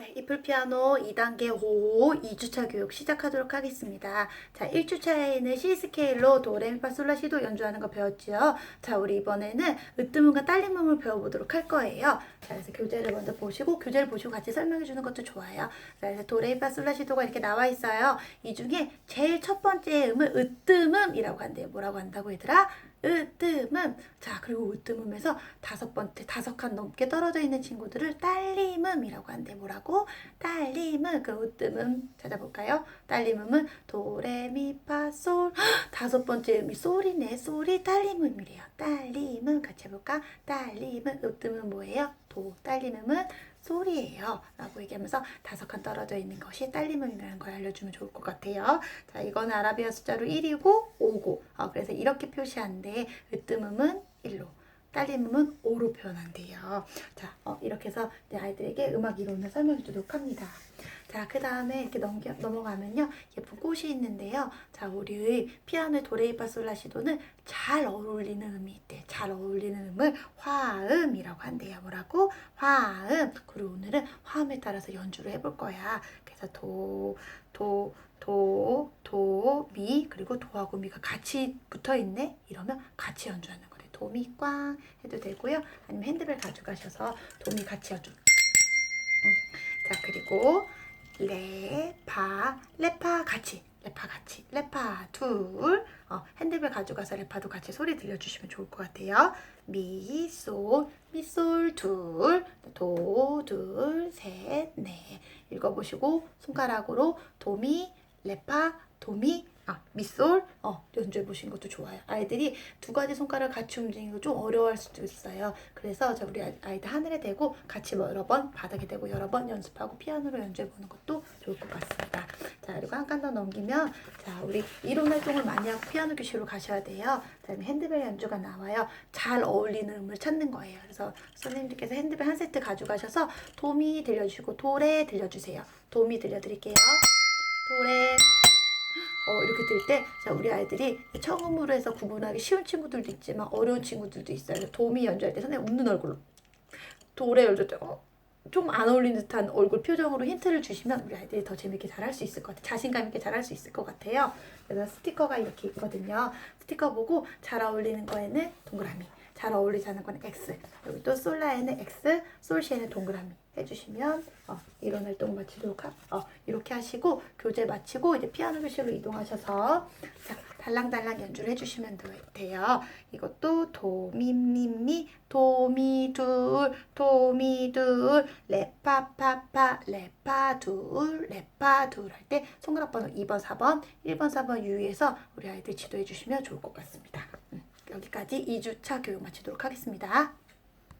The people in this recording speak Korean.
네, 이플 피아노 2단계 5 2주차 교육 시작하도록 하겠습니다. 자, 1주차에는 C 스케일로 도레미파솔라시도 연주하는 거 배웠죠. 자, 우리 이번에는 으뜸음과 딸림음을 배워보도록 할 거예요. 자, 그래서 교재를 먼저 보시고 교재를 보시고 같이 설명해 주는 것도 좋아요. 자, 그래서 도레미파솔라시도가 이렇게 나와 있어요. 이 중에 제일 첫 번째 음을 으뜸음이라고 한대요. 뭐라고 한다고 얘들아? 으뜸음. 자, 그리고 으뜸음에서 다섯 번째, 다섯 칸 넘게 떨어져 있는 친구들을 딸림음이라고 한대. 뭐라고? 딸림음. 그 으뜸음 찾아볼까요? 딸림음은 도레미파 솔. 다섯 번째 음이 솔이네. 솔이 딸림음이래요. 딸림음. 같이 해볼까? 딸림음. 으뜸은 뭐예요? 도. 딸림음은 솔이에요. 라고 얘기하면서 다섯 칸 떨어져 있는 것이 딸림음이라는 걸 알려주면 좋을 것 같아요. 자, 이건 아라비아 숫자로 1이고 5고. 어, 그래서 이렇게 표시한데, 으뜸음은 1로. 딸림음은 5로 표현한대요. 자, 어, 이렇게 해서 아이들에게 음악 이론을 설명해 주도록 합니다. 자, 그 다음에 이렇게 넘겨, 넘어가면요. 예쁜 꽃이 있는데요. 자, 우리 피아노의 도레이파솔라시도는 잘 어울리는 음이 있대. 잘 어울리는 음을 화음이라고 한대요. 뭐라고? 화음. 그리고 오늘은 화음에 따라서 연주를 해볼 거야. 그래서 도, 도, 도, 도, 미, 그리고 도하고 미가 같이 붙어 있네? 이러면 같이 연주하는 거래. 도미 꽝 해도 되고요. 아니면 핸드벨 가져가셔서 도미 같이 연주. 음. 자, 그리고 레파, 레파 같이, 레파 같이, 레파 둘, 어, 핸드벨 가져가서 레파도 같이 소리 들려주시면 좋을 것 같아요. 미, 솔, 미, 솔 둘, 도, 둘, 셋, 넷. 읽어보시고 손가락으로 도미, 레파, 도미, 아, 미솔, 어, 연주해 보시는 것도 좋아요. 아이들이 두 가지 손가락 같이 움직이는 거 좀 어려워할 수도 있어요. 그래서 저 우리 아이- 아이들 하늘에 대고 같이 뭐 여러 번, 바닥에 대고 여러 번 연습하고 피아노로 연주해 보는 것도 좋을 것 같습니다. 자, 그리고 한 칸 더 넘기면, 자, 우리 이론 활동을 많이 하고 피아노 교실로 가셔야 돼요. 그다음에 핸드벨 연주가 나와요. 잘 어울리는 음을 찾는 거예요. 그래서 선생님들께서 핸드벨 한 세트 가져가셔서 도미 들려주시고 도레 들려주세요. 도미 들려드릴게요. 도레. 어, 이렇게 들 때, 자, 우리 아이들이 처음으로 해서 구분하기 쉬운 친구들도 있지만 어려운 친구들도 있어요. 도미 연주할 때 선생님 웃는 얼굴로. 도레 연주할 때, 어, 좀안 어울리는 듯한 얼굴 표정으로 힌트를 주시면 우리 아이들이 더 재밌게 잘할 수 있을 것 같아요. 자신감 있게 잘할 수 있을 것 같아요. 그래서 스티커가 이렇게 있거든요. 스티커 보고 잘 어울리는 거에는 동그라미, 잘 어울리지 않는 거는 X, 여기 또 솔라에는 X, 솔시에는 동그라미 해주시면 어, 이런 활동 마치도록 하, 어, 이렇게 하시고 교재 마치고 이제 피아노 교실로 이동하셔서 자, 달랑달랑 연주를 해주시면 돼- 돼요. 이것도 도미미미 도미 둘 도미 둘 레파파파 레파 둘 레파 둘 할 때 손가락 번호 2번 4번 1번 4번 유의해서 우리 아이들 지도해 주시면 좋을 것 같습니다. 음, 여기까지 2주차 교육 마치도록 하겠습니다.